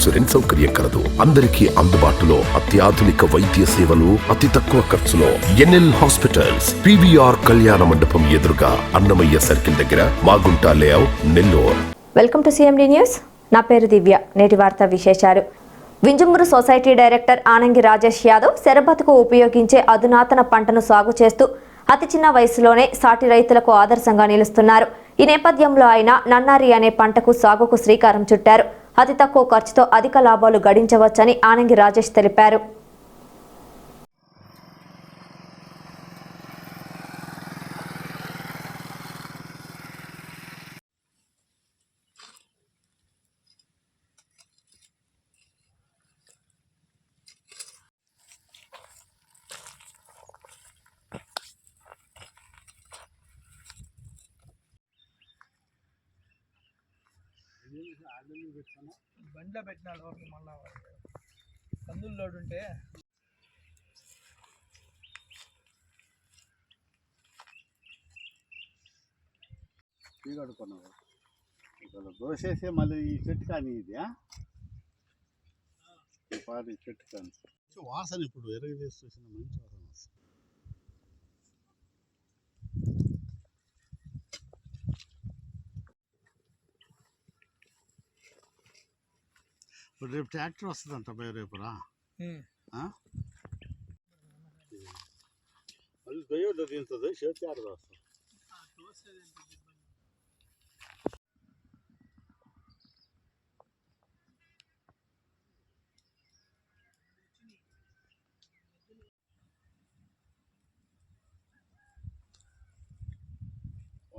Insurance సౌకర్యం కలదు. అందరికీ అందుబాటులో అత్యాధునిక వైద్య సేవలు అతి తక్కువ ఖర్చులో. ఎన్ఎల్ హాస్పిటల్స్ పివిఆర్ కళ్యాణ మండపం ఎదురుగా అన్నమయ్య సర్కిల్ దగ్గర Magunta layout Nellore. Welcome to CMD news నా పేరు దివ్య. నేటి వార్త విశేషాలు. వింజమూరు సొసైటీ డైరెక్టర్ ఆనంగి రాజేష్ యాదవ్ శరబత్కు ఉపయోగించే అధునాతన పంటను సాగు చేస్తూ అతి చిన్న వయసులోనే సాటి రైతులకు ఆదర్శంగా నిలుస్తున్నారు. ఈ నేపథ్యంలో ఆయన నన్నారి అనే పంటకు సాగుకు శ్రీకారం చుట్టారు. అతి తక్కువ ఖర్చుతో అధిక లాభాలు గడించవచ్చని ఆనంగి రాజేష్ తెలిపారు. బండిలో పెట్టినాడు ఒకటి మళ్ళా కందులు లోడు ఉంటే. టీ కడుక్కున్నావు. ఇక్కడ దోసేసి మళ్ళీ ఈ చెట్టు కానీ ఇది ఆ? ఈ పాటి చెట్టు కానీ. వాసన ఇప్పుడు ఎరగ చేసి చూసిన మంచి వాసన. ఇప్పుడు రేపు ట్రాక్టర్ వస్తుందంట పోయి రేపురా. ఆ? మళ్ళీ దొయ్యొద్దు దీంతో చేతి ఆడదా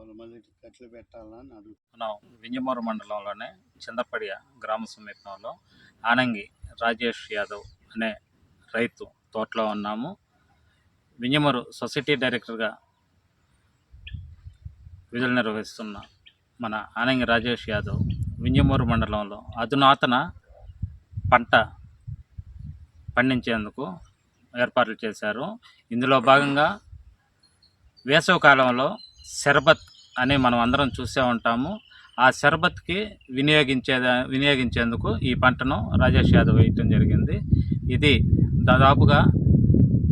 వస్తుంది కట్లు పెట్టాలని అడుగుతున్నాం వింజమూరు మండలంలోనే చిందపడియ గ్రామ సమీపంలో ఆనంగి రాజేష్ యాదవ్ అనే రైతు తోటలో ఉన్నాము. వింజమూరు సొసైటీ డైరెక్టర్గా విధులు నిర్వహిస్తున్న మన ఆనంగి రాజేష్ యాదవ్ వింజమూరు మండలంలో అధునాతన పంట పండించేందుకు ఏర్పాట్లు చేశారు. ఇందులో భాగంగా వేసవి కాలంలో శరబత్ అని మనం అందరం చూసే ఉంటాము. ఆ శరబత్కి వినియోగించే వినియోగించేందుకు ఈ పంటను రాజేష్ యాదవ్ వేయటం జరిగింది. ఇది దాదాపుగా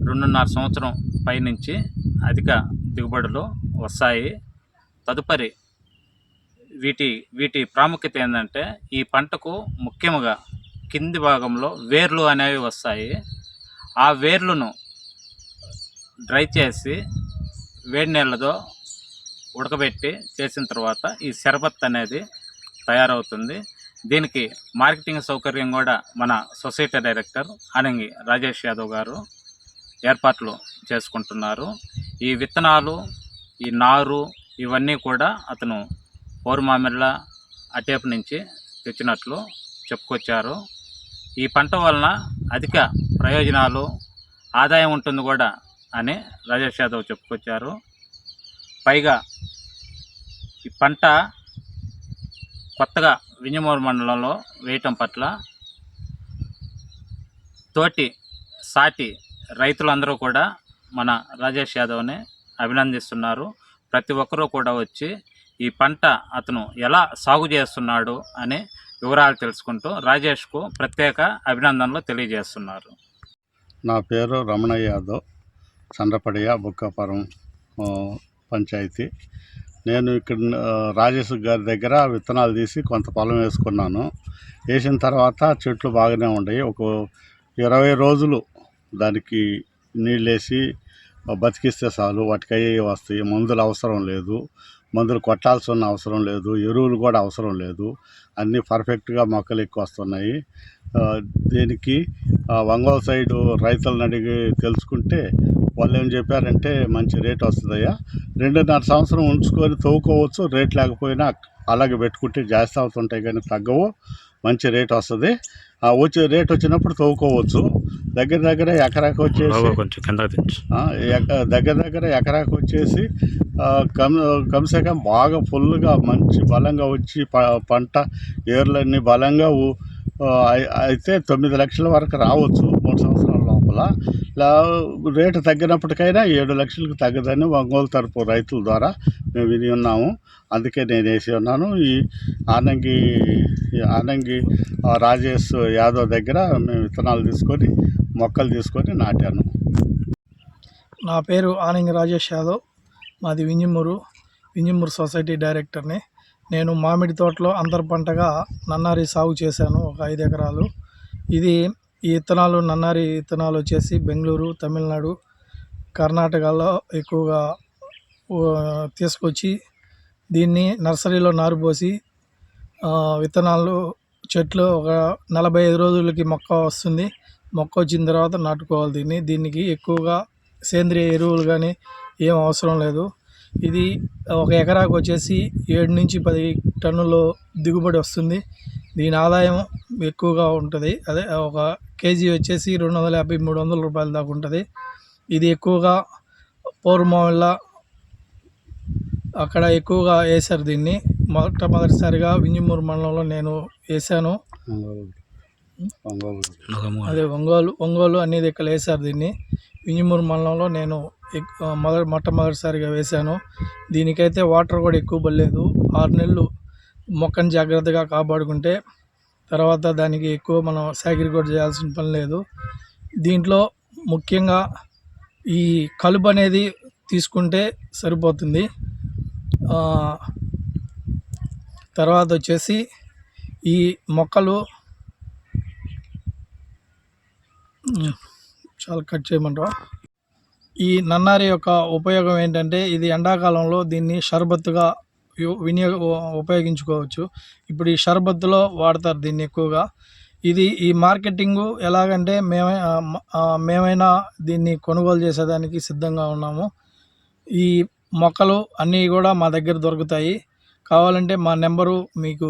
రెండున్నర సంవత్సరం పైనుంచి అధిక దిగుబడులు వస్తాయి. తదుపరి వీటి వీటి ప్రాముఖ్యత ఏంటంటే ఈ పంటకు ముఖ్యంగా కింది భాగంలో వేర్లు అనేవి వస్తాయి. ఆ వేర్లను డ్రై చేసి వేడి నీళ్ళతో ఉడకబెట్టి చేసిన తర్వాత ఈ శరబత్ అనేది తయారవుతుంది. దీనికి మార్కెటింగ్ సౌకర్యం కూడా మన సొసైటీ డైరెక్టర్ అనంగి రాజేష్ యాదవ్ గారు ఏర్పాట్లు చేసుకుంటున్నారు. ఈ విత్తనాలు ఈ నారు ఇవన్నీ కూడా అతను పౌర్మామిళ్ళ అటేపు నుంచి తెచ్చినట్లు చెప్పుకొచ్చారు. ఈ పంట వలన అధిక ప్రయోజనాలు ఆదాయం ఉంటుంది కూడా అని రాజేష్ యాదవ్ చెప్పుకొచ్చారు. పైగా ఈ పంట కొత్తగా వింజమూరు మండలంలో వేయటం పట్ల తోటి సాటి రైతులందరూ కూడా మన రాజేష్ యాదవ్ని అభినందిస్తున్నారు. ప్రతి ఒక్కరూ కూడా వచ్చి ఈ పంట అతను ఎలా సాగు చేస్తున్నాడు అని వివరాలు తెలుసుకుంటూ రాజేష్కు ప్రత్యేక అభినందనలు తెలియజేస్తున్నారు. నా పేరు రమణ యాదవ్ చంద్రపడియ బుక్కాపురం పంచాయతీ. నేను ఇక్కడ రాజేశ్ రాజేష్ గారి దగ్గర విత్తనాలు తీసి కొంత పొలం వేసుకున్నాను. వేసిన తర్వాత చెట్లు బాగానే ఉన్నాయి. ఒక ఇరవై రోజులు దానికి నీళ్ళేసి బతికిస్తే చాలు వాటికి అయ్యే వస్తాయి. మందులు అవసరం లేదు. మందులు కొట్టాల్సిన అవసరం లేదు. ఎరువులు కూడా అవసరం లేదు. అన్నీ పర్ఫెక్ట్గా మొక్కలు ఎక్కువ వస్తున్నాయి. దీనికి వంగోల సైడు రైతులను అడిగి తెలుసుకుంటే వాళ్ళు ఏం చెప్పారంటే మంచి రేట్ వస్తుందయ్యా. రెండున్నర సంవత్సరం ఉంచుకొని తవ్వుకోవచ్చు రేట్ లేకపోయినా అలాగే పెట్టుకుంటే జాస్తి అవుతుంటాయి కానీ తగ్గవు. మంచి రేట్ వస్తుంది. ఆ వచ్చే రేట్ వచ్చినప్పుడు తవ్వుకోవచ్చు దగ్గర దగ్గర ఎకరాకి వచ్చేసి కొంచెం కింద దగ్గర దగ్గర ఎకరాకు వచ్చేసి కమ్ కమ్సే కమ్ బాగా ఫుల్గా మంచి బలంగా వచ్చి పంట ఏర్లన్నీ బలంగా అయితే తొమ్మిది లక్షల వరకు రావచ్చు. మూడు సంవత్సరాల లోపల రేటు తగ్గినప్పటికైనా ఏడు లక్షలకు తగ్గదని ఒంగోలు తరపు రైతుల ద్వారా మేము విని ఉన్నాము అందుకే నేను వేసి ఉన్నాను. ఈ ఆనంగి ఆనంగి రాజేష్ యాదవ్ దగ్గర మేము విత్తనాలు తీసుకొని మొక్కలు తీసుకొని నాటాను. నా పేరు ఆనంగి రాజేష్ యాదవ్. మాది వింజమూరు వింజమూరు సొసైటీ డైరెక్టర్ని. నేను మామిడి తోటలో అంతర పంటగా నన్నారి సాగు చేశాను ఒక ఐదు ఎకరాలు. ఇది ఈ విత్తనాలు నన్నారి విత్తనాలు వచ్చేసి బెంగళూరు తమిళనాడు కర్ణాటకలో ఎక్కువగా తీసుకొచ్చి దీన్ని నర్సరీలో నారు పోసి విత్తనాలు చెట్లు ఒక నలభై ఐదు రోజులకి మొక్క వస్తుంది. మొక్క వచ్చిన తర్వాత నాటుకోవాలి దీన్ని. దీనికి ఎక్కువగా సేంద్రియ ఎరువులు కానీ ఏం అవసరం లేదు. ఇది ఒక ఎకరాకు వచ్చేసి ఏడు నుంచి పది టన్నులు దిగుబడి వస్తుంది. దీని ఆదాయం ఎక్కువగా ఉంటుంది. అదే ఒక కేజీ వచ్చేసి రెండు వందల యాభై మూడు వందల రూపాయల దాకా ఉంటుంది. ఇది ఎక్కువగా పౌర్మవల్ల అక్కడ ఎక్కువగా వేశారు దీన్ని. మొట్టమొదటిసారిగా వింజమూరు మండలంలో నేను వేశాను. అదే ఒంగోలు ఒంగోలు అనేది ఇక్కడ వేశారు దీన్ని. వింజమూరు మండలంలో నేను మొదటి మొట్టమొదటిసారిగా వేశాను. దీనికైతే వాటర్ కూడా ఎక్కువ పడలేదు. ఆరు నెలలు మొక్కను జాగ్రత్తగా కాపాడుకుంటే తర్వాత దానికి ఎక్కువ మనం సాగిరి కూడా చేయాల్సిన పని లేదు. దీంట్లో ముఖ్యంగా ఈ కలుపు అనేది తీసుకుంటే సరిపోతుంది. తర్వాత వచ్చేసి ఈ మొక్కలు చాలా కట్ చేయమంటావా? ఈ నన్నారి యొక్క ఉపయోగం ఏంటంటే ఇది ఎండాకాలంలో దీన్ని షర్బత్తుగా వినియోగ ఉపయోగించుకోవచ్చు. ఇప్పుడు ఈ షర్బత్తులో వాడతారు దీన్ని ఎక్కువగా. ఇది ఈ మార్కెటింగు ఎలాగంటే మేమే మేమైనా దీన్ని కొనుగోలు చేసేదానికి సిద్ధంగా ఉన్నాము. ఈ మొక్కలు అన్నీ కూడా మా దగ్గర దొరుకుతాయి. కావాలంటే మా నెంబరు మీకు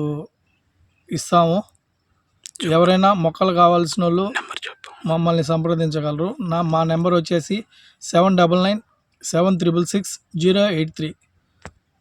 ఇస్తాము. ఎవరైనా మొక్కలు కావాల్సిన వాళ్ళు మమ్మల్ని సంప్రదించగలరు. నా మా నెంబర్ వచ్చేసి seven double nine seven triple six zero eight three.